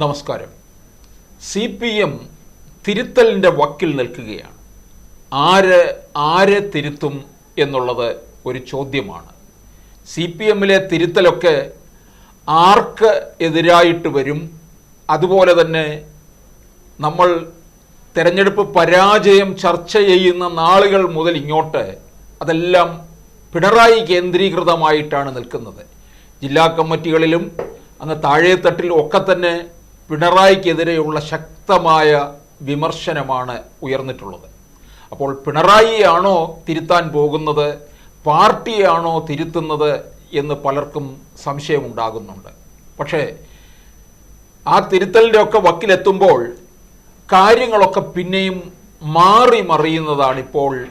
നമസ്കാരം. C P M തിരുത്തലിന്റെ വക്കിൽ നിൽക്കുകയാണ്. ആര് ആരെ തിരുത്തും എന്നുള്ളത് ഒരു ചോദ്യമാണ്. സി പി എമ്മിലെ തിരുത്തലൊക്കെ ആർക്ക് എതിരായിട്ട് വരും? അതുപോലെ തന്നെ നമ്മൾ തെരഞ്ഞെടുപ്പ് പരാജയം ചർച്ച ചെയ്യുന്ന നാളുകൾ മുതൽ ഇങ്ങോട്ട് അതെല്ലാം പിണറായി കേന്ദ്രീകൃതമായിട്ടാണ് നിൽക്കുന്നത്. ജില്ലാ കമ്മിറ്റികളിലും അങ്ങ് താഴേത്തട്ടിലും ഒക്കെ തന്നെ പിണറായിക്കെതിരെയുള്ള ശക്തമായ വിമർശനമാണ് ഉയർന്നിട്ടുള്ളത്. അപ്പോൾ പിണറായിയാണോ തിരുത്താൻ പോകുന്നത്? പാർട്ടിയാണോ തിരുത്തുന്നത് എന്ന് പലർക്കും സംശയമുണ്ടാകുന്നുണ്ട്. പക്ഷേ ആ തിരുത്തലിന്റെ ഒക്കെ വക്കിലെത്തുമ്പോൾ കാര്യങ്ങളൊക്കെ പിന്നെയും മാറി മറിയുന്നതാണ് ഇപ്പോൾ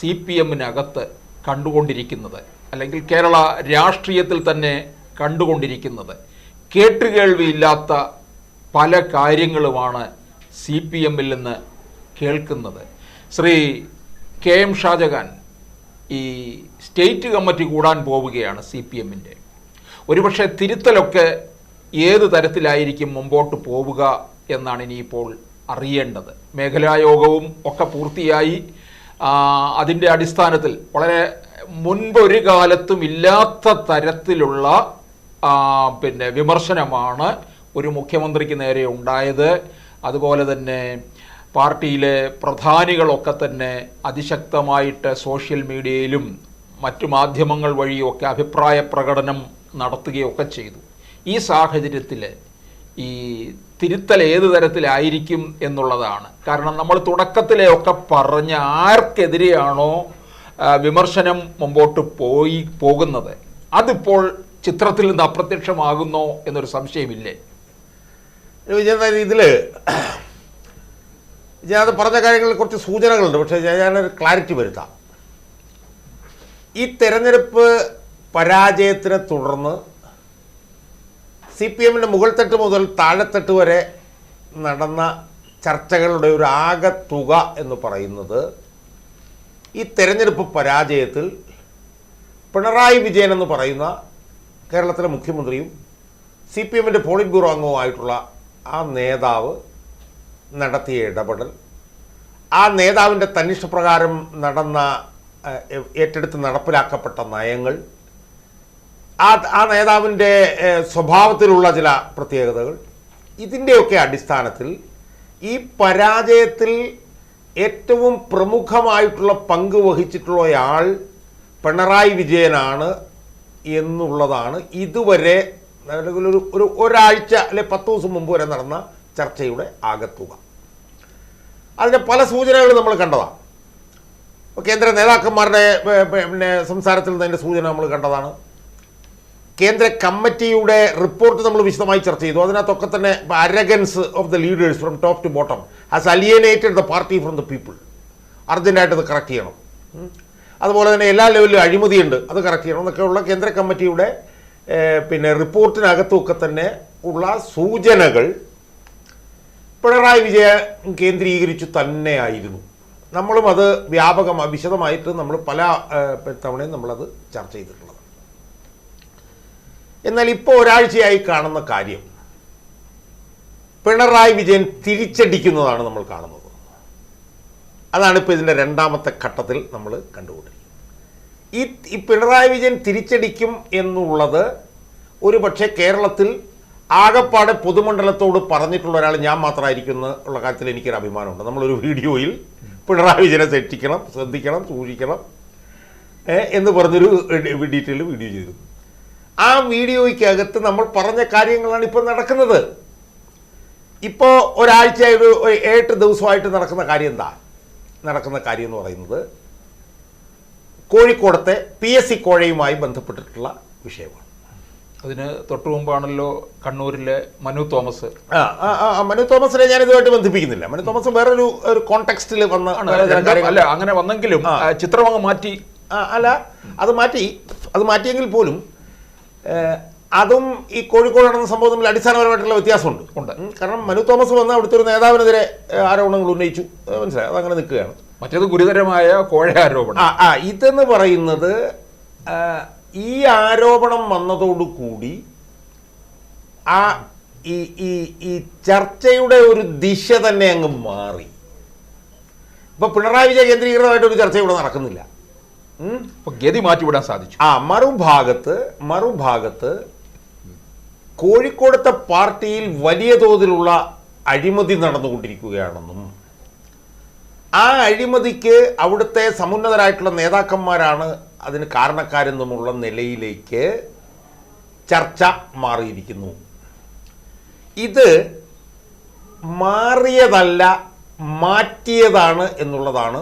സി പി എമ്മിനകത്ത് കണ്ടുകൊണ്ടിരിക്കുന്നത്. അല്ലെങ്കിൽ കേരള രാഷ്ട്രീയത്തിൽ തന്നെ കണ്ടുകൊണ്ടിരിക്കുന്നത്. കേട്ടുകേൾവിയില്ലാത്ത പല കാര്യങ്ങളുമാണ് സി പി എമ്മിൽ നിന്ന് കേൾക്കുന്നത്. ശ്രീ കെ എം ഷാജഹാൻ ഈ സ്റ്റേറ്റ് കമ്മിറ്റി കൂടാൻ പോവുകയാണ് സി പി എമ്മിന്റെ. ഒരുപക്ഷെ തിരുത്തലൊക്കെ ഏത് തരത്തിലായിരിക്കും മുമ്പോട്ട് പോവുക എന്നാണ് ഇനിയിപ്പോൾ അറിയേണ്ടത്. മേഖലായോഗവും ഒക്കെ പൂർത്തിയായി. അതിന്റെ അടിസ്ഥാനത്തിൽ വളരെ മുൻപൊരു കാലത്തും ഇല്ലാത്ത തരത്തിലുള്ള പിന്നെ വിമർശനമാണ് ഒരു മുഖ്യമന്ത്രിക്ക് നേരെ ഉണ്ടായത്. അതുപോലെ തന്നെ പാർട്ടിയിലെ പ്രധാനികളൊക്കെ തന്നെ അതിശക്തമായിട്ട് സോഷ്യൽ മീഡിയയിലും മറ്റു മാധ്യമങ്ങൾ വഴിയൊക്കെ അഭിപ്രായ പ്രകടനം നടത്തുകയൊക്കെ ചെയ്തു. ഈ സാഹചര്യത്തിൽ ഈ തിരുത്തൽ ഏത് തരത്തിലായിരിക്കും എന്നുള്ളതാണ്. കാരണം നമ്മൾ തുടക്കത്തിലെ ഒക്കെ പറഞ്ഞ ആർക്കെതിരെയാണോ വിമർശനം മുമ്പോട്ട് പോയി പോകുന്നത്. അതിപ്പോൾ ചിത്രത്തിൽ നിന്ന് അപ്രത്യക്ഷമാകുന്നോ എന്നൊരു സംശയമില്ലേ? വിജയൻ ഇതിൽ ഞാൻ പറഞ്ഞ കാര്യങ്ങളിൽ കുറച്ച് സൂചനകളുണ്ട് പക്ഷേ ഞാൻ ഞാനൊരു ക്ലാരിറ്റി വരുത്താം. ഈ തെരഞ്ഞെടുപ്പ് പരാജയത്തിനെ തുടർന്ന് സി പി എമ്മിന്റെ മുകൾത്തട്ട് മുതൽ താഴെത്തട്ട് വരെ നടന്ന ചർച്ചകളുടെ ഒരു ആകെ തുക എന്ന് പറയുന്നത് ഈ തെരഞ്ഞെടുപ്പ് പരാജയത്തിൽ പിണറായി വിജയൻ എന്ന് പറയുന്ന കേരളത്തിലെ മുഖ്യമന്ത്രിയും സി പി എമ്മിന്റെ പോളിറ്റ് ബ്യൂറോ അംഗവുമായിട്ടുള്ള ആ നേതാവ് നടത്തിയ ഇടപെടൽ ആ നേതാവിന്റെ തന്നിഷ്ടപ്രകാരം നടന്ന ഏറ്റെടുത്ത് നടപ്പിലാക്കപ്പെട്ട നയങ്ങൾ ആ ആ നേതാവിന്റെ സ്വഭാവത്തിലുള്ള ചില പ്രത്യേകതകൾ ഇതിന്റെയൊക്കെ അടിസ്ഥാനത്തിൽ ഈ പരാജയത്തിൽ ഏറ്റവും പ്രമുഖമായിട്ടുള്ള പങ്ക് വഹിച്ചിട്ടുള്ളയാൾ പിണറായി വിജയനാണ് എന്നുള്ളതാണ് ഇതുവരെ അല്ലെങ്കിൽ ഒരു ഒരു ഒരാഴ്ച അല്ലെ പത്ത് ദിവസം മുമ്പ് വരെ നടന്ന ചർച്ചയുടെ ആകത്തുക. അതിന്റെ പല സൂചനകളും നമ്മൾ കണ്ടതാണ് കേന്ദ്ര നേതാക്കന്മാരുടെ പിന്നെ സംസാരത്തിൽ നിന്നതിന്റെ സൂചന നമ്മൾ കണ്ടതാണ്. കേന്ദ്ര കമ്മിറ്റിയുടെ റിപ്പോർട്ട് നമ്മൾ വിശദമായി ചർച്ച ചെയ്തു. അതിനകത്തൊക്കെ തന്നെ arrogance of the leaders from top to bottom has alienated the party from the people അർജന്റായിട്ട് അത് കറക്റ്റ് ചെയ്യണം. അതുപോലെ തന്നെ എല്ലാ ലെവലിലും അഴിമതിയുണ്ട്. അത് കറക്റ്റ് ചെയ്യണം. എന്നൊക്കെയുള്ള കേന്ദ്ര കമ്മിറ്റിയുടെ പിന്നെ റിപ്പോർട്ടിനകത്തുമൊക്കെ തന്നെ ഉള്ള സൂചനകൾ പിണറായി വിജയൻ കേന്ദ്രീകരിച്ചു തന്നെയായിരുന്നു. നമ്മളും അത് വ്യാപകം വിശദമായിട്ട് നമ്മൾ പല തവണയും നമ്മളത് ചർച്ച ചെയ്തിട്ടുള്ളത്. എന്നാൽ ഇപ്പോൾ ഒരാഴ്ചയായി കാണുന്ന കാര്യം പിണറായി വിജയൻ തിരിച്ചടിക്കുന്നതാണ് നമ്മൾ കാണുന്നത്. അതാണ് ഇപ്പോൾ ഇതിന്റെ രണ്ടാമത്തെ ഘട്ടത്തിൽ നമ്മൾ കണ്ടുകൊണ്ടിരിക്കുന്നത്. ഈ ഈ പിണറായി വിജയൻ തിരിച്ചടിക്കും എന്നുള്ളത് ഒരു പക്ഷേ കേരളത്തിൽ ആകപ്പാടെ പൊതുമണ്ഡലത്തോട് പറഞ്ഞിട്ടുള്ള ഒരാൾ ഞാൻ മാത്രമായിരിക്കും ഉള്ള കാര്യത്തിൽ എനിക്കൊരു അഭിമാനമുണ്ട്. നമ്മളൊരു വീഡിയോയിൽ പിണറായി വിജയനെ തെറ്റിക്കണം ശ്രദ്ധിക്കണം സൂക്ഷിക്കണം എന്ന് പറഞ്ഞൊരു ഡീറ്റെയിൽ വീഡിയോ ചെയ്തു ആ വീഡിയോയ്ക്കകത്ത് നമ്മൾ പറഞ്ഞ കാര്യങ്ങളാണ് ഇപ്പോൾ നടക്കുന്നത്. ഇപ്പോൾ ഒരാഴ്ചയായിട്ട് ഒരു എട്ട് ദിവസമായിട്ട് നടക്കുന്ന കാര്യം എന്താ? നടക്കുന്ന കാര്യം എന്ന് പറയുന്നത് കോഴിക്കോടത്തെ പി എസ് സി കോഴയുമായി ബന്ധപ്പെട്ടിട്ടുള്ള വിഷയമാണ്. അതിന് തൊട്ടു മുമ്പാണല്ലോ കണ്ണൂരിലെ മനു തോമസ്. ആ, മനു തോമസിനെ ഞാൻ ഇതുമായിട്ട് ബന്ധിപ്പിക്കുന്നില്ല. മനു തോമസ് വേറൊരു ഒരു കോണ്ടെക്സ്റ്റിൽ വന്ന അല്ല അങ്ങനെ വന്നെങ്കിലും ആ. ആ, ചിത്രം അങ്ങ് മാറ്റി അല്ല അത് മാറ്റി അത് മാറ്റിയെങ്കിൽ പോലും അതും ഈ കോഴിക്കോട് നടന്ന സംഭവം തമ്മിൽ അടിസ്ഥാനപരമായിട്ടുള്ള വ്യത്യാസമുണ്ട്. ഉണ്ട്. കാരണം മനു തോമസ് വന്ന അവിടുത്തെ ഒരു നേതാവിനെതിരെ ആരോപണങ്ങൾ ഉന്നയിച്ചു. മനസ്സിലായി? അതങ്ങനെ നിൽക്കുകയാണ്. മറ്റേത് ഗുരുതരമായ കോഴ ആരോപണം. ആ ആ ഇതെന്ന് പറയുന്നത് ഈ ആരോപണം വന്നതോടുകൂടി ആ ഈ ഈ ഈ ചർച്ചയുടെ ഒരു ദിശ തന്നെ അങ്ങ് മാറി. ഇപ്പൊ പിണറായി വിജയ കേന്ദ്രീകൃതമായിട്ട് ഒരു ചർച്ച ഇവിടെ നടക്കുന്നില്ല. ഗതി മാറ്റിവിടാൻ സാധിച്ചു. ആ മറുഭാഗത്ത് മറുഭാഗത്ത് കോഴിക്കോടത്തെ പാർട്ടിയിൽ വലിയ തോതിലുള്ള അഴിമതി നടന്നുകൊണ്ടിരിക്കുകയാണെന്നും ആ അഴിമതിക്ക് അവിടുത്തെ സമുന്നതരായിട്ടുള്ള നേതാക്കന്മാരാണ് അതിന് കാരണക്കാരെന്നുമുള്ള നിലയിലേക്ക് ചർച്ച മാറിയിരിക്കുന്നു. ഇത് മാറിയതല്ല മാറ്റിയതാണ് എന്നുള്ളതാണ്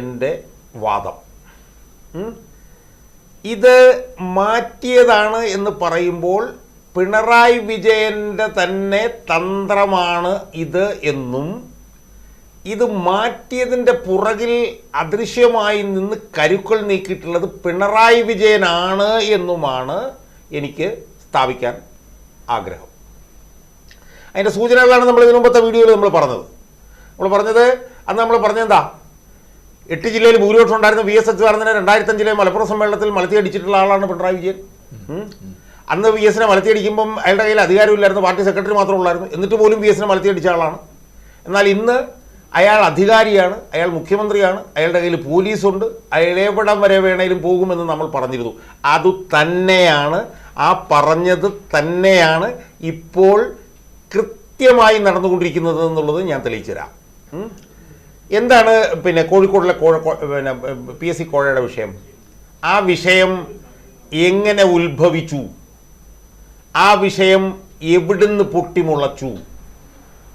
എന്റെ വാദം. ഇത് മാറ്റിയതാണ് എന്ന് പറയുമ്പോൾ പിണറായി വിജയന്റെ തന്നെ തന്ത്രമാണ് ഇത് എന്നും ഇത് മാറ്റിയതിന്റെ പുറകിൽ അദൃശ്യമായി നിന്ന് കരുക്കൾ നീക്കിയിട്ടുള്ളത് പിണറായി വിജയനാണ് എന്നുമാണ് എനിക്ക് സ്ഥാപിക്കാൻ ആഗ്രഹം. അതിന്റെ സൂചനകളാണ് നമ്മൾ ഇതിനു മുമ്പത്തെ വീഡിയോയിൽ നമ്മൾ പറഞ്ഞത്. നമ്മൾ പറഞ്ഞത് അന്ന് നമ്മൾ പറഞ്ഞെന്താ എട്ട് ജില്ലയിൽ ഭൂരിപക്ഷം ഉണ്ടായിരുന്ന വി എസ് അച്യുതാനന്ദനെ രണ്ടായിരത്തഞ്ചിലെ മലപ്പുറം സമ്മേളനത്തിൽ മലത്തി അടിച്ചിട്ടുള്ള ആളാണ് പിണറായി വിജയൻ. അന്ന് വി എസിനെ മലത്തിയടിക്കുമ്പം അയാളുടെ കയ്യിൽ അധികാരമില്ലായിരുന്നു പാർട്ടി സെക്രട്ടറി മാത്രമേ ഉള്ളായിരുന്നു. എന്നിട്ട് പോലും വി എസിനെ മലത്തിയടിച്ച ആളാണ്. എന്നാൽ ഇന്ന് അയാൾ അധികാരിയാണ് അയാൾ മുഖ്യമന്ത്രിയാണ് അയാളുടെ കയ്യിൽ പോലീസുണ്ട് അയാൾ എവിടം വരെ വേണേലും പോകുമെന്ന് നമ്മൾ പറഞ്ഞിരുന്നു. അത് തന്നെയാണ് ആ പറഞ്ഞത് തന്നെയാണ് ഇപ്പോൾ കൃത്യമായി നടന്നുകൊണ്ടിരിക്കുന്നത് എന്നുള്ളത് ഞാൻ തെളിയിച്ചു തരാം എന്താണ് പിന്നെ കോഴിക്കോടിലെ കോഴ പിന്നെ പി എസ് സി കോഴയുടെ വിഷയം? ആ വിഷയം എങ്ങനെ ഉത്ഭവിച്ചു? ആ വിഷയം എവിടുന്ന് പൊട്ടിമുളച്ചു?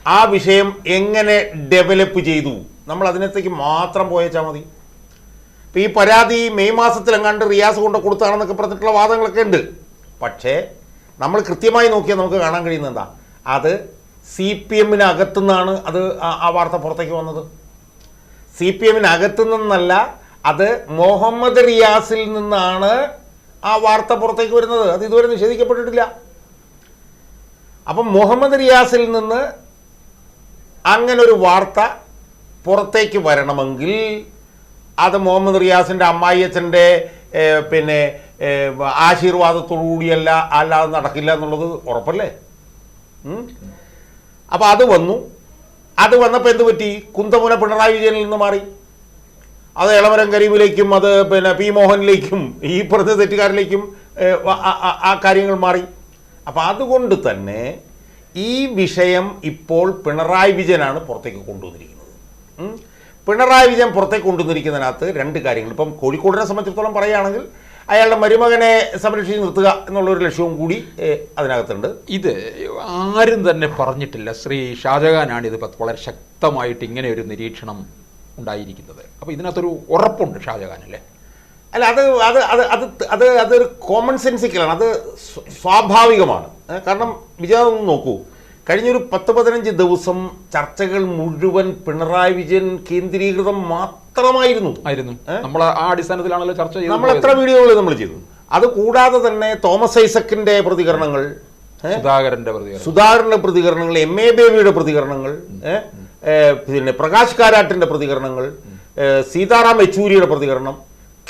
ആ വിഷയം എങ്ങനെ ഡെവലപ്പ് ചെയ്തു? നമ്മൾ അതിനകത്തേക്ക് മാത്രം പോയച്ചാൽ മതി. ഇപ്പം ഈ പരാതി മെയ് മാസത്തിലെങ്ങാണ്ട് റിയാസ് കൊണ്ട് കൊടുത്താണെന്നൊക്കെ പറഞ്ഞിട്ടുള്ള വാദങ്ങളൊക്കെ ഉണ്ട്. പക്ഷേ നമ്മൾ കൃത്യമായി നോക്കിയാൽ നമുക്ക് കാണാൻ കഴിയുന്ന എന്താ? അത് സി പി എമ്മിനകത്തുനിന്നാണ് അത് ആ- വാർത്ത പുറത്തേക്ക് വന്നത്. സി പി എമ്മിനകത്തു നിന്നല്ല അത് മുഹമ്മദ് റിയാസിൽ നിന്നാണ് ആ വാർത്ത പുറത്തേക്ക് വരുന്നത്. അത് ഇതുവരെ നിഷേധിക്കപ്പെട്ടിട്ടില്ല. അപ്പം മുഹമ്മദ് റിയാസിൽ നിന്ന് അങ്ങനെ ഒരു വാർത്ത പുറത്തേക്ക് വരണമെങ്കിൽ അത് മുഹമ്മദ് റിയാസിന്റെ അമ്മായിയച്ഛന്റെ പിന്നെ ആശീർവാദത്തോടുകൂടിയല്ല അല്ലാതെ നടക്കില്ല എന്നുള്ളത് ഉറപ്പല്ലേ? അപ്പം അപ്പോൾ അത് വന്നു. അത് വന്നപ്പോൾ എന്ത് പറ്റി? കുന്തമുന പിണറായി വിജയനിൽ നിന്ന് മാറി. അത് ഇളമരം കരീമിലേക്കും അത് പിന്നെ പി മോഹനിലേക്കും ഈ പറഞ്ഞ തെറ്റുകാരിലേക്കും ആ കാര്യങ്ങൾ മാറി. അപ്പം അതുകൊണ്ട് തന്നെ ഈ വിഷയം ഇപ്പോൾ പിണറായി വിജയനാണ് പുറത്തേക്ക് കൊണ്ടുവന്നിരിക്കുന്നത്. പിണറായി വിജയൻ പുറത്തേക്ക് കൊണ്ടുവന്നിരിക്കുന്നതിനകത്ത് രണ്ട് കാര്യങ്ങൾ. ഇപ്പം കോഴിക്കോടിനെ സംബന്ധിച്ചിടത്തോളം പറയുകയാണെങ്കിൽ അയാളുടെ മരുമകനെ സംരക്ഷിച്ച് നിർത്തുക എന്നുള്ളൊരു ലക്ഷ്യവും കൂടി അതിനകത്തുണ്ട്. ഇത് ആരും തന്നെ പറഞ്ഞിട്ടില്ല. ശ്രീ ഷാജഹാനാണ് ഇത് വളരെ ശക്തമായിട്ട് ഇങ്ങനെ ഒരു നിരീക്ഷണം ഉണ്ടായിരിക്കുന്നത്. അപ്പോൾ ഇതിനകത്തൊരു ഉറപ്പുണ്ട് ഷാജഹാൻ അല്ലേ അല്ല അത് അത് അത് അത് അത് അതൊരു കോമൺ സെൻസിക്കലാണ് അത് സ്വാഭാവികമാണ്. കാരണം വിചാരം നോക്കൂ. കഴിഞ്ഞൊരു പത്ത് പതിനഞ്ച് ദിവസം ചർച്ചകൾ മുഴുവൻ പിണറായി വിജയൻ കേന്ദ്രീകൃതം മാത്രമായിരുന്നു. ആയിരുന്നു. നമ്മൾ ആ അടിസ്ഥാനത്തിലാണല്ലോ ചർച്ച ചെയ്തത്. നമ്മൾ എത്ര വീഡിയോകൾ നമ്മൾ ചെയ്തു? അത് കൂടാതെ തന്നെ തോമസ് ഐസക്കിന്റെ പ്രതികരണങ്ങൾ സുധാകരന്റെ പ്രതികരണം. സുധാകരന്റെ പ്രതികരണങ്ങൾ എം എ ബേബിയുടെ പ്രതികരണങ്ങൾ പിന്നെ പ്രകാശ് കാരാട്ടിന്റെ പ്രതികരണങ്ങൾ സീതാറാം യെച്ചൂരിയുടെ പ്രതികരണം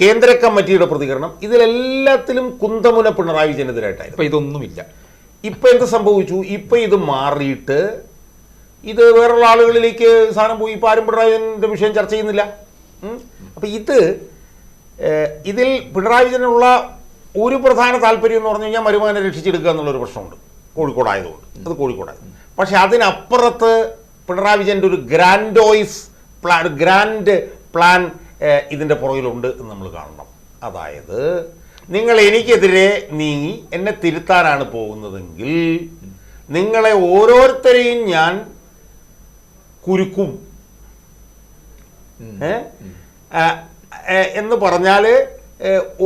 കേന്ദ്ര കമ്മിറ്റിയുടെ പ്രതികരണം. ഇതിലെല്ലാത്തിലും കുന്തമുന പിണറായി വിജയനെതിരായിട്ടായിരുന്നു ഇപ്പൊ ഇതൊന്നുമില്ല. ഇപ്പൊ എന്ത് സംഭവിച്ചു? ഇപ്പൊ ഇത് മാറിയിട്ട് ഇത് വേറുള്ള ആളുകളിലേക്ക് സാധനം പോയി. ഇപ്പൊ ആരും പിണറായി വിജയന്റെ വിഷയം ചർച്ച ചെയ്യുന്നില്ല. അപ്പം ഇത് ഇതിൽ പിണറായി വിജയനുള്ള ഒരു പ്രധാന താല്പര്യം എന്ന് പറഞ്ഞു കഴിഞ്ഞാൽ മരുമകനെ രക്ഷിച്ചെടുക്കുക എന്നുള്ളൊരു പ്രശ്നമുണ്ട്. കോഴിക്കോടായതുകൊണ്ട്. അത് കോഴിക്കോടായത്. പക്ഷെ അതിനപ്പുറത്ത് പിണറായി വിജയന്റെ ഒരു ഗ്രാൻഡോയിസ് പ്ലാൻ ഗ്രാൻഡ് പ്ലാൻ ഇതിന്റെ പുറകിലുണ്ട് എന്ന് നമ്മൾ കാണണം. അതായത് നിങ്ങൾ എനിക്കെതിരെ നീ എന്നെ തിരുത്താനാണ് പോകുന്നതെങ്കിൽ നിങ്ങളെ ഓരോരുത്തരെയും ഞാൻ കുരുക്കും? എന്ന് പറഞ്ഞാൽ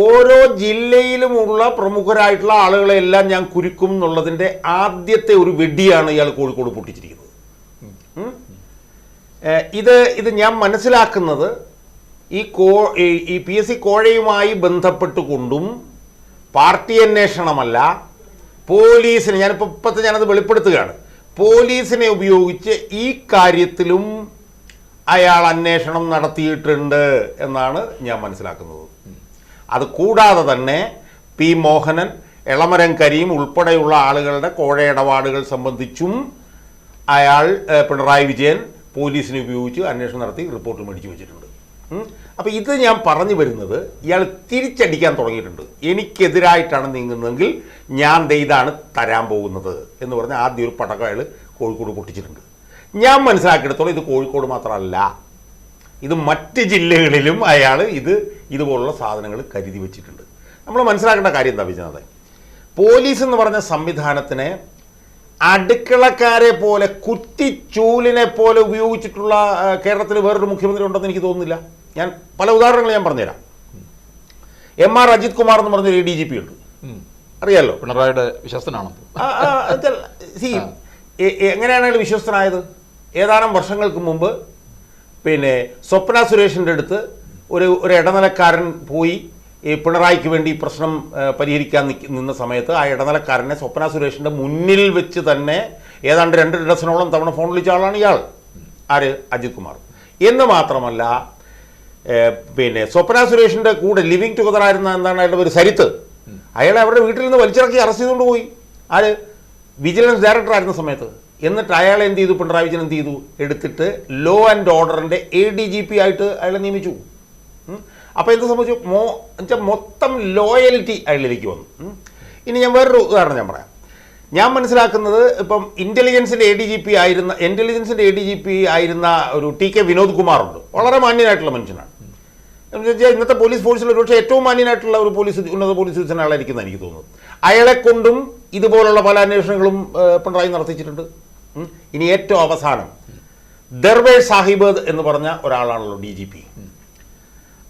ഓരോ ജില്ലയിലുമുള്ള പ്രമുഖരായിട്ടുള്ള ആളുകളെ എല്ലാം ഞാൻ കുരുക്കും എന്നുള്ളതിന്റെ ആദ്യത്തെ ഒരു വെടിയാണ് ഇയാൾ കോഴിക്കോട് പൊട്ടിച്ചിരിക്കുന്നത്. ഇത് ഇത് ഞാൻ മനസ്സിലാക്കുന്നത് ഈ കോ ഈ- പി എസ് സി കോഴയുമായി ബന്ധപ്പെട്ടുകൊണ്ടും പാർട്ടി അന്വേഷണമല്ല പോലീസിനെ ഞാനിപ്പോൾ ഇപ്പോഴത്തെ ഞാനത് വെളിപ്പെടുത്തുകയാണ് പോലീസിനെ ഉപയോഗിച്ച് ഈ കാര്യത്തിലും അയാൾ അന്വേഷണം നടത്തിയിട്ടുണ്ട് എന്നാണ് ഞാൻ മനസ്സിലാക്കുന്നത് അത് കൂടാതെ തന്നെ പി മോഹനൻ എളമരം കരീം ഉൾപ്പെടെയുള്ള ആളുകളുടെ കോഴ ഇടപാടുകൾ സംബന്ധിച്ചും അയാൾ പിണറായി വിജയൻ പോലീസിനെ ഉപയോഗിച്ച് അന്വേഷണം നടത്തി റിപ്പോർട്ട് മേടിച്ചു വെച്ചിട്ടുണ്ട്. അപ്പോൾ ഇത് ഞാൻ പറഞ്ഞു വരുന്നത് ഇയാൾ തിരിച്ചടിക്കാൻ തുടങ്ങിയിട്ടുണ്ട്. എനിക്കെതിരായിട്ടാണ് നീങ്ങുന്നതെങ്കിൽ ഞാൻ ഇതാണ് തരാൻ പോകുന്നത് എന്ന് പറഞ്ഞ് ആദ്യം ഒരു പടക്കം അയാൾ കോഴിക്കോട് പൊട്ടിച്ചിട്ടുണ്ട്. ഞാൻ മനസ്സിലാക്കിയെടുത്തോളം ഇത് കോഴിക്കോട് മാത്രമല്ല ഇത് മറ്റ് ജില്ലകളിലും അയാൾ ഇത് ഇതുപോലുള്ള സാധനങ്ങൾ കരുതി വെച്ചിട്ടുണ്ട്. നമ്മൾ മനസ്സിലാക്കേണ്ട കാര്യം എന്താ വിജയനാഥൻ? പോലീസ് എന്ന് പറഞ്ഞ സംവിധാനത്തിനെ അടുക്കളക്കാരെ പോലെ കുത്തിച്ചൂലിനെ പോലെ ഉപയോഗിച്ചിട്ടുള്ള കേരളത്തിൽ വേറൊരു മുഖ്യമന്ത്രി ഉണ്ടെന്ന് എനിക്ക് തോന്നുന്നില്ല. ഞാൻ പല ഉദാഹരണങ്ങൾ ഞാൻ പറഞ്ഞുതരാം. എം ആർ അജിത് കുമാർ എന്ന് പറഞ്ഞൊരു ഡി ജി പി ഉണ്ട്. അറിയാലോ? പിണറായിയുടെ വിശ്വസ്തനാണോ ആ, എങ്ങനെയാണെങ്കിൽ വിശ്വസ്തനായത്? ഏതാനും വർഷങ്ങൾക്ക് മുമ്പ് പിന്നെ സ്വപ്ന സുരേഷിന്റെ അടുത്ത് ഒരു ഒരു ഇടനിലക്കാരൻ പോയി ഈ പിണറായിക്ക് വേണ്ടി ഈ പ്രശ്നം പരിഹരിക്കാൻ നിന്ന സമയത്ത് ആ ഇടനിലക്കാരനെ സ്വപ്ന സുരേഷിന്റെ മുന്നിൽ വെച്ച് തന്നെ ഏതാണ്ട് രണ്ട് ഡസനോളം തവണ ഫോൺ വിളിച്ച ആളാണ് ഇയാൾ. ആര്? അജിത് കുമാർ. എന്ന് മാത്രമല്ല പിന്നെ സ്വപ്ന സുരേഷിന്റെ കൂടെ ലിവിങ് ടുഗദർ ആയിരുന്ന എന്താണ് അയാളുടെ ഒരു സരിത്ത്. അയാളെ അവരുടെ വീട്ടിൽ നിന്ന് വലിച്ചിറക്കി അറസ്റ്റ് ചെയ്തുകൊണ്ട് പോയി. ആര്? വിജിലൻസ് ഡയറക്ടർ ആയിരുന്ന സമയത്ത്. എന്നിട്ട് അയാൾ എന്ത് ചെയ്തു? പിണറായി വിജയൻ എന്ത് ചെയ്തു? എടുത്തിട്ട് ലോ ആൻഡ് ഓർഡറിന്റെ എ ഡി ജി പി ആയിട്ട് അയാളെ നിയമിച്ചു. അപ്പോൾ എന്ത് സംഭവിച്ചു? മോ എന്നുവെച്ചാൽ മൊത്തം ലോയലിറ്റി അയാളിലേക്ക് വന്നു. ഇനി ഞാൻ വേറൊരു ഉദാഹരണം ഞാൻ പറയാം. ഞാൻ മനസ്സിലാക്കുന്നത് ഇപ്പം ഇന്റലിജൻസിന്റെ എ ഡി ജി പി ആയിരുന്ന ഇന്റലിജൻസിന്റെ എ ഡി ജി പി ആയിരുന്ന ഒരു ടി കെ വിനോദ് കുമാറുണ്ട് വളരെ മാന്യനായിട്ടുള്ള മനുഷ്യനാണ്. എന്ന് ഇന്നത്തെ പോലീസ് ഫോഴ്സിൽ ഒരുപക്ഷെ ഏറ്റവും മാന്യനായിട്ടുള്ള ഒരു പോലീസ് ഉന്നത പോലീസ് ഉദ്യോഗസ്ഥനാളായിരിക്കുന്ന എനിക്ക് തോന്നുന്നു. അയാളെ കൊണ്ടും ഇതുപോലുള്ള പല അന്വേഷണങ്ങളും പിണറായി നടത്തിച്ചിട്ടുണ്ട്. ഇനി ഏറ്റവും അവസാനം ദർവേഷ് സാഹിബ് എന്ന് പറഞ്ഞ ഒരാളാണല്ലോ ഡി ജി പി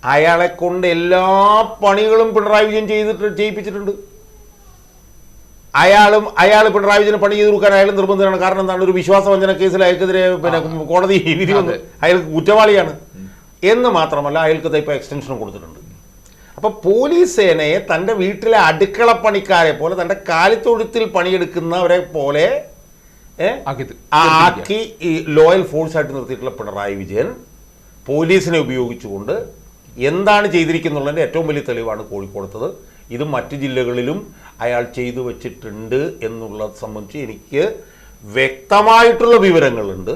അയാളെ കൊണ്ട് എല്ലാ പണികളും പിണറായി വിജയൻ ചെയ്തിട്ട് ചെയ്യിപ്പിച്ചിട്ടുണ്ട്. അയാളും അയാൾ പിണറായി വിജയന് പണി ചെയ്ത് കൊടുക്കാൻ അയാൾ നിർബന്ധമാണ് കാരണം എന്താണ്? ഒരു വിശ്വാസവഞ്ചന കേസിൽ അയാൾക്കെതിരെ പിന്നെ കോടതി വിധി വന്നു. അയാൾക്ക് കുറ്റവാളിയാണ്. എന്ന് മാത്രമല്ല അയാൾക്ക് ഇപ്പോൾ എക്സ്റ്റൻഷനും കൊടുത്തിട്ടുണ്ട്. അപ്പോൾ പോലീസ് സേനയെ തന്റെ വീട്ടിലെ അടുക്കള പണിക്കാരെ പോലെ തന്റെ കാലിത്തൊഴുത്തിൽ പണിയെടുക്കുന്നവരെ പോലെ ആക്കി- ആക്കി ഈ ലോയൽ ഫോഴ്സ് ആയിട്ട് നിർത്തിയിട്ടുള്ള പിണറായി വിജയൻ പോലീസിനെ ഉപയോഗിച്ചുകൊണ്ട് എന്താണ് ചെയ്തിരിക്കുന്നുള്ളതിന്റെ ഏറ്റവും വലിയ തെളിവാണ് കോഴിക്കോടത്തത്. ഇത് മറ്റു ജില്ലകളിലും അയാൾ ചെയ്തു വച്ചിട്ടുണ്ട് എന്നുള്ളത് സംബന്ധിച്ച് എനിക്ക് വ്യക്തമായിട്ടുള്ള വിവരങ്ങളുണ്ട്.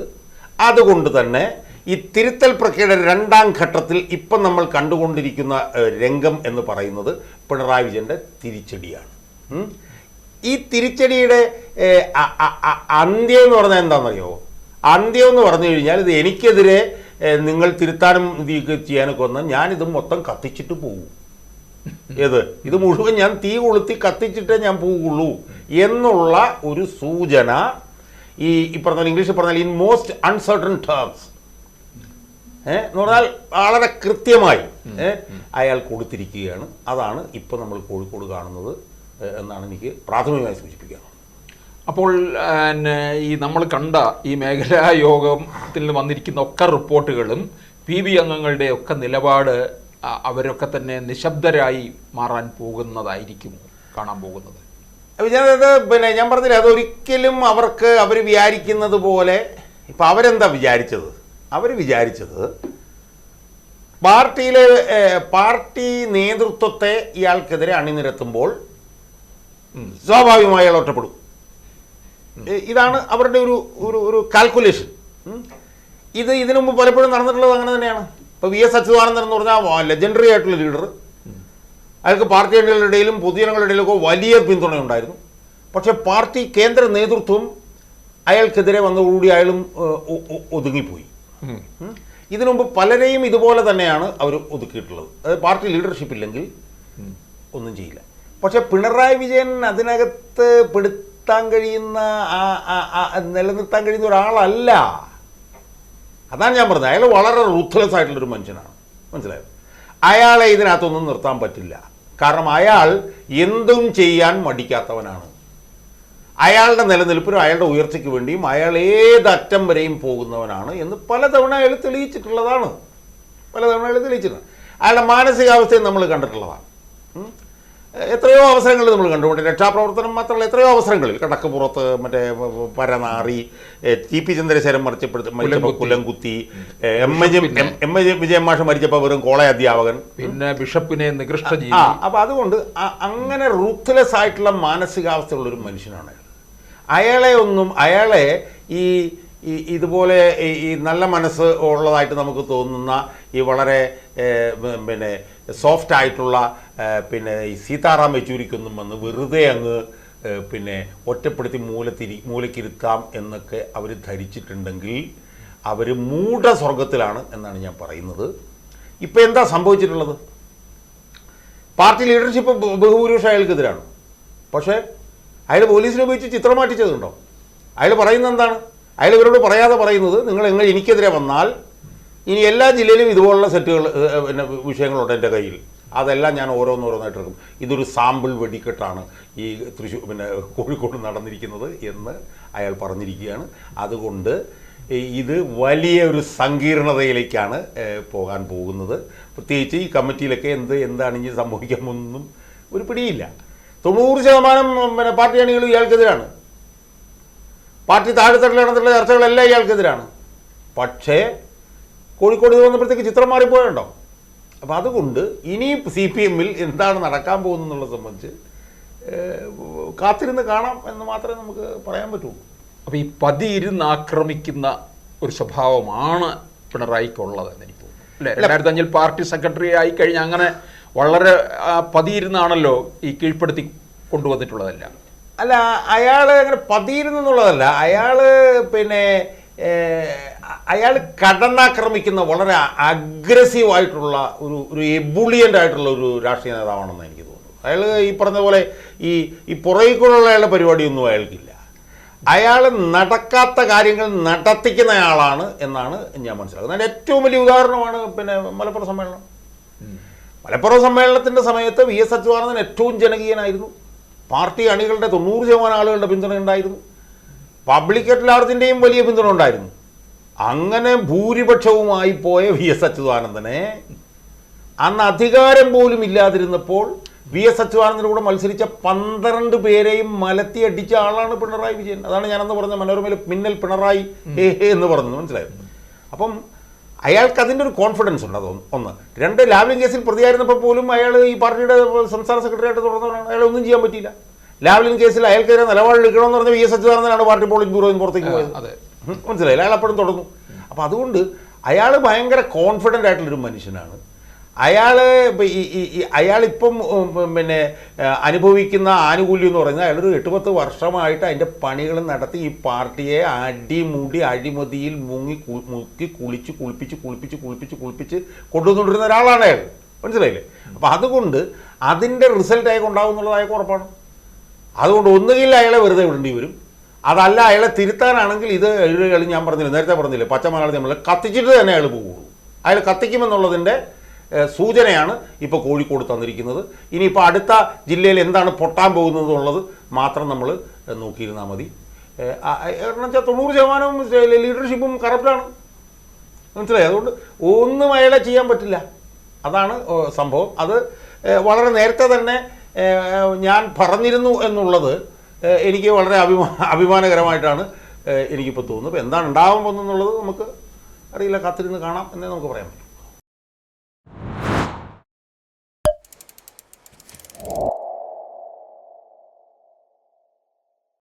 അതുകൊണ്ട് തന്നെ ഈ തിരുത്തൽ പ്രക്രിയയുടെ രണ്ടാം ഘട്ടത്തിൽ ഇപ്പം നമ്മൾ കണ്ടുകൊണ്ടിരിക്കുന്ന രംഗം എന്ന് പറയുന്നത് പിണറായി വിജയന്റെ തിരിച്ചടിയാണ്. ഈ തിരിച്ചടിയുടെ അന്ത്യം എന്ന് പറഞ്ഞാൽ എന്താണെന്നറിയോ? അന്ത്യം എന്ന് പറഞ്ഞു കഴിഞ്ഞാൽ ഇത് എനിക്കെതിരെ നിങ്ങൾ തിരുത്താനും ഇത് ചെയ്യാനൊക്കെ വന്നാൽ ഞാനിത് മൊത്തം കത്തിച്ചിട്ട് പോകും ഏത്? ഇത് മുഴുവൻ ഞാൻ തീ കൊളുത്തി കത്തിച്ചിട്ടേ ഞാൻ പോവുള്ളൂ എന്നുള്ള ഒരു സൂചന ഈ ഈ പറഞ്ഞ ഇംഗ്ലീഷിൽ പറഞ്ഞാൽ in most uncertain terms uh എന്ന് പറഞ്ഞാൽ വളരെ കൃത്യമായി. ഏ അയാൾ കൊടുത്തിരിക്കുകയാണ്. അതാണ് ഇപ്പോൾ നമ്മൾ കോഴിക്കോട് കാണുന്നത് എന്നാണ് എനിക്ക് പ്രാഥമികമായി സൂചിപ്പിക്കുക അപ്പോൾ ഈ നമ്മൾ കണ്ട ഈ മേഖലാ യോഗത്തിൽ വന്നിരിക്കുന്ന ഒക്കെ റിപ്പോർട്ടുകളും പി ബി അംഗങ്ങളുടെ ഒക്കെ നിലപാട് അവരൊക്കെ തന്നെ നിശബ്ദരായി മാറാൻ പോകുന്നതായിരിക്കും കാണാൻ പോകുന്നത്. അത് ഞാനത് പിന്നെ ഞാൻ പറഞ്ഞില്ല അതൊരിക്കലും അവർക്ക് അവർ വിചാരിക്കുന്നത് പോലെ ഇപ്പം അവരെന്താ വിചാരിച്ചത്? അവർ വിചാരിച്ചത് പാർട്ടിയിലെ പാർട്ടി നേതൃത്വത്തെ ഇയാൾക്കെതിരെ അണിനിരത്തുമ്പോൾ. സ്വാഭാവികമായി അയാൾ ഒറ്റപ്പെടും. ഇതാണ് അവരുടെ ഒരു ഒരു ഒരു കാൽക്കുലേഷൻ ഇത് ഇതിനു മുമ്പ് പലപ്പോഴും നടന്നിട്ടുള്ളത് അങ്ങനെ തന്നെയാണ്. ഇപ്പോൾ വി എസ് അച്യുതാനന്ദൻ എന്ന് പറഞ്ഞാൽ ലെജൻഡറി ആയിട്ടുള്ള ലീഡർ അയാൾക്ക് പാർട്ടി അംഗങ്ങളുടെ ഇടയിലും പൊതുജനങ്ങളുടെ ഇടയിലൊക്കെ വലിയ പിന്തുണയുണ്ടായിരുന്നു. പക്ഷെ പാർട്ടി കേന്ദ്ര നേതൃത്വം അയാൾക്കെതിരെ വന്നതോടുകൂടി അയാളും ഒതുങ്ങിപ്പോയി. ഇതിനു മുമ്പ് പലരെയും ഇതുപോലെ തന്നെയാണ് അവർ ഒതുക്കിയിട്ടുള്ളത്. അതായത് പാർട്ടി ലീഡർഷിപ്പ് ഇല്ലെങ്കിൽ ഒന്നും ചെയ്യില്ല. പക്ഷെ പിണറായി വിജയൻ അതിനകത്ത് പെടുത്താൻ കഴിയുന്ന നിലനിർത്താൻ കഴിയുന്ന ഒരാളല്ല. അതാണ് ഞാൻ പറഞ്ഞത്. അയാൾ വളരെ റൂത്ത്ലെസ് ആയിട്ടുള്ളൊരു മനുഷ്യനാണ്. മനസ്സിലായത് അയാളെ ഇതിനകത്തൊന്നും നിർത്താൻ പറ്റില്ല. കാരണം അയാൾ എന്തും ചെയ്യാൻ മടിക്കാത്തവനാണ്. അയാളുടെ നിലനിൽപ്പിനും അയാളുടെ ഉയർച്ചയ്ക്ക് വേണ്ടിയും അയാൾ ഏതറ്റം വരെയും പോകുന്നവനാണ് എന്ന് പലതവണ അയാൾ തെളിയിച്ചിട്ടുള്ളതാണ്. പലതവണ അയാൾ തെളിയിച്ചിട്ടുണ്ട്. അയാളുടെ മാനസികാവസ്ഥയും നമ്മൾ കണ്ടിട്ടുള്ളതാണ്. എത്രയോ അവസരങ്ങളിൽ നമ്മൾ കണ്ടു മറ്റേ രക്ഷാപ്രവർത്തനം മാത്രമല്ല എത്രയോ അവസരങ്ങളിൽ. കടക്കപ്പുറത്ത് മറ്റേ പരനാറി ടി പി ചന്ദ്രശേഖരൻ മറിച്ചപ്പെടുത്തി മരിച്ചപ്പോൾ കുലംകുത്തി. M A M- M A J Vijayan മാഷ് മരിച്ചപ്പോൾ വെറും കോളേജ് അധ്യാപകൻ. പിന്നെ ബിഷപ്പിനെ നികൃഷ്ട ആ അപ്പൊ അതുകൊണ്ട് അങ്ങനെ റൂത്ത്ലെസ് ആയിട്ടുള്ള മാനസികാവസ്ഥയുള്ള ഒരു മനുഷ്യനാണ് അയാളെ ഒന്നും അയാളെ ഈ ഈ ഇതുപോലെ ഈ നല്ല മനസ്സ് ഉള്ളതായിട്ട് നമുക്ക് തോന്നുന്ന ഈ വളരെ പിന്നെ സോഫ്റ്റ് ആയിട്ടുള്ള പിന്നെ ഈ സീതാറാം യെച്ചൂരിക്കൊന്നും വന്ന് വെറുതെ അങ്ങ് പിന്നെ ഒറ്റപ്പെടുത്തി മൂലത്തിരി മൂലക്കിരുത്താം എന്നൊക്കെ അവർ ധരിച്ചിട്ടുണ്ടെങ്കിൽ അവർ മൂഢസ്വർഗത്തിലാണ് എന്നാണ് ഞാൻ പറയുന്നത്. ഇപ്പം എന്താ സംഭവിച്ചിട്ടുള്ളത്? പാർട്ടി ലീഡർഷിപ്പ് ബഹുഭൂരിപക്ഷം അയാൾക്കെതിരാണ് പക്ഷേ അയാൾ പോലീസിനെ ഉപയോഗിച്ച് ചിത്രം മാറ്റിച്ചതുണ്ടോ? അയാൾ പറയുന്നത് എന്താണ്? അയാൾ ഇവരോട് പറയാതെ പറയുന്നത് നിങ്ങൾ നിങ്ങൾ എനിക്കെതിരെ വന്നാൽ ഇനി എല്ലാ ജില്ലയിലും ഇതുപോലുള്ള സെറ്റുകൾ പിന്നെ വിഷയങ്ങളുണ്ട് എന്റെ കയ്യിൽ. അതെല്ലാം ഞാൻ ഓരോന്നോരോന്നായിട്ട് എടുക്കും. ഇതൊരു സാമ്പിൾ വെടിക്കെട്ടാണ് ഈ തൃശ്ശൂർ പിന്നെ കോഴിക്കോട് നടന്നിരിക്കുന്നത് എന്ന് അയാൾ പറഞ്ഞിരിക്കുകയാണ്. അതുകൊണ്ട് ഇത് വലിയ ഒരു സങ്കീർണതയിലേക്കാണ് പോകാൻ പോകുന്നത്. പ്രത്യേകിച്ച് ഈ കമ്മിറ്റിയിലൊക്കെ എന്ത് എന്താണ് ഇനി സംഭവിക്കാൻ ഒരു പിടിയില്ല. തൊണ്ണൂറ് ശതമാനം പിന്നെ പാർട്ടി അണികളും ഇയാൾക്കെതിരാണ്. പാർട്ടി താഴെത്തട്ടിൽ നടന്നിട്ടുള്ള ചർച്ചകളെല്ലാം ഇയാൾക്കെതിരാണ്. പക്ഷേ കോഴിക്കോട് വന്നപ്പോഴത്തേക്ക് ചിത്രം മാറിപ്പോയുണ്ടോ അപ്പം അതുകൊണ്ട് ഇനി സി പി എമ്മിൽ എന്താണ് നടക്കാൻ പോകുന്നതെന്നുള്ളത് സംബന്ധിച്ച് കാത്തിരുന്ന് കാണാം എന്ന് മാത്രമേ നമുക്ക് പറയാൻ പറ്റുള്ളൂ അപ്പോൾ ഈ പതിയിരുന്ന് ആക്രമിക്കുന്ന ഒരു സ്വഭാവമാണ് പിണറായിക്കുള്ളത് എന്ന് എനിക്ക് തോന്നുന്നു. അല്ലെ? രണ്ടായിരത്തി അഞ്ചിൽ പാർട്ടി സെക്രട്ടറി ആയി കഴിഞ്ഞാൽ അങ്ങനെ വളരെ പതിയിരുന്നാണല്ലോ ഈ കീഴ്പ്പെടുത്തി കൊണ്ടുവന്നിട്ടുള്ളതല്ല. അല്ല അയാൾ അങ്ങനെ പതിയിരുന്നെന്നുള്ളതല്ല അയാൾ പിന്നെ അയാൾ കടന്നാക്രമിക്കുന്ന വളരെ അഗ്രസീവ് ആയിട്ടുള്ള ഒരു ഒരു എബുളിയന്റ് ആയിട്ടുള്ള ഒരു രാഷ്ട്രീയ നേതാവാണെന്ന് എനിക്ക് തോന്നുന്നു. അയാൾ ഈ പറഞ്ഞ പോലെ ഈ ഈ പുറകിലുള്ള അയാളുടെ പരിപാടിയൊന്നും അയാൾക്കില്ല. അയാൾ നടക്കാത്ത കാര്യങ്ങൾ നടത്തിക്കുന്ന ആളാണ് എന്നാണ് ഞാൻ മനസ്സിലാക്കുന്നത്. അതിന്റെ ഏറ്റവും വലിയ ഉദാഹരണമാണ് പിന്നെ മലപ്പുറം സമ്മേളനം. മലപ്പുറം സമ്മേളനത്തിന്റെ സമയത്ത് വി എസ് അച്യുതാനന്ദൻ ഏറ്റവും ജനകീയനായിരുന്നു. പാർട്ടി അണികളുടെ തൊണ്ണൂറ് ശതമാനം ആളുകളുടെ പിന്തുണ ഉണ്ടായിരുന്നു പബ്ലിക് അറ്റ് ലാർജിന്റെയും വലിയ പിന്തുണ ഉണ്ടായിരുന്നു. അങ്ങനെ ഭൂരിപക്ഷവുമായി പോയ വി എസ് അച്യുതാനന്ദനെ അന്ന് അധികാരം പോലും ഇല്ലാതിരുന്നപ്പോൾ വി എസ് അച്യുതാനന്ദന്റെ കൂടെ മത്സരിച്ച പന്ത്രണ്ട് പേരെയും മലത്തി അടിച്ച ആളാണ് പിണറായി വിജയൻ. അതാണ് ഞാനന്ന് പറഞ്ഞ മനോരമയിൽ മിന്നൽ പിണറായി ഹേ എന്ന് പറഞ്ഞത്. മനസ്സിലായോ? അപ്പം അയാൾക്ക് അതിന്റെ ഒരു കോൺഫിഡൻസ് ഉണ്ട് അതൊന്ന് ഒന്ന്. രണ്ട് ലാവ്ലിൻ കേസിൽ പ്രതിയായിരുന്നപ്പോൾ പോലും അയാൾ ഈ പാർട്ടിയുടെ സംസ്ഥാന സെക്രട്ടറി ആയിട്ട് തുടർന്നവരാണ് അയാൾ ഒന്നും ചെയ്യാൻ പറ്റിയില്ല. ലാവ്ലിൻ കേസിൽ അയാൾക്കെതിരെ നിലപാടെടുക്കണമെന്ന് പറഞ്ഞ വി എസ് അച്യുതാനന്ദനാണ് പാർട്ടി പോളിറ്റ് ബ്യൂറോയിൽ നിന്ന് പുറത്തേക്ക് പോയത്. മനസ്സിലായില്ല? അയാൾ അപ്പോഴും തുടർന്നു. അപ്പോൾ അതുകൊണ്ട് അയാൾ ഭയങ്കര കോൺഫിഡന്റ് ആയിട്ടുള്ളൊരു മനുഷ്യനാണ്. അയാൾ അയാളിപ്പം പിന്നെ അനുഭവിക്കുന്ന ആനുകൂല്യം എന്ന് പറഞ്ഞാൽ അയാളൊരു എട്ട് പത്ത് വർഷമായിട്ട് അതിന്റെ പണികൾ നടത്തി ഈ പാർട്ടിയെ അടിമുടി അഴിമതിയിൽ മുങ്ങി മുക്കി കുളിച്ച് കുളിപ്പിച്ച് കുളിപ്പിച്ച് കുളിപ്പിച്ച് കുളിപ്പിച്ച് കൊണ്ടുവന്നുകൊണ്ടിരുന്ന ഒരാളാണ് അയാൾ. മനസ്സിലായില്ലേ? അപ്പോൾ അതുകൊണ്ട് അതിന്റെ റിസൾട്ട് അയാൾക്ക് ഉറപ്പാണ്. അതുകൊണ്ട് ഒന്നുകിൽ അയാളെ വെറുതെ വിടേണ്ടി വരും അതല്ല അയാളെ തിരുത്താനാണെങ്കിൽ ഇത് അയാൾ ഞാൻ പറഞ്ഞില്ല നേരത്തെ പറഞ്ഞില്ലേ പച്ച നമ്മൾ കത്തിച്ചിട്ട് തന്നെ അയാൾ പോകുള്ളൂ. അയാൾ കത്തിക്കുമെന്നുള്ളതിന്റെ സൂചനയാണ് ഇപ്പോൾ കോഴിക്കോട് തന്നിരിക്കുന്നത്. ഇനിയിപ്പോൾ അടുത്ത ജില്ലയിൽ എന്താണ് പൊട്ടാൻ പോകുന്നത് എന്നുള്ളത് മാത്രം നമ്മൾ നോക്കിയിരുന്നാൽ മതി. കാരണം വെച്ചാൽ തൊണ്ണൂറ് ശതമാനവും ലീഡർഷിപ്പും കറപ്റ്റാണ് മനസ്സിലായി? അതുകൊണ്ട് ഒന്നും അയാളെ ചെയ്യാൻ പറ്റില്ല. അതാണ് സംഭവം. അത് വളരെ നേരത്തെ തന്നെ ഞാൻ പറഞ്ഞിരുന്നു എന്നുള്ളത് എനിക്ക് വളരെ അഭിമാ അഭിമാനകരമായിട്ടാണ് എനിക്കിപ്പോൾ തോന്നുന്നത്. അപ്പോൾ എന്താണ് ഉണ്ടാവാൻ പോകുന്നത് നമുക്ക് അറിയില്ല. കാത്തിരുന്ന് കാണാം എന്നേ നമുക്ക് പറയാൻ പറ്റും.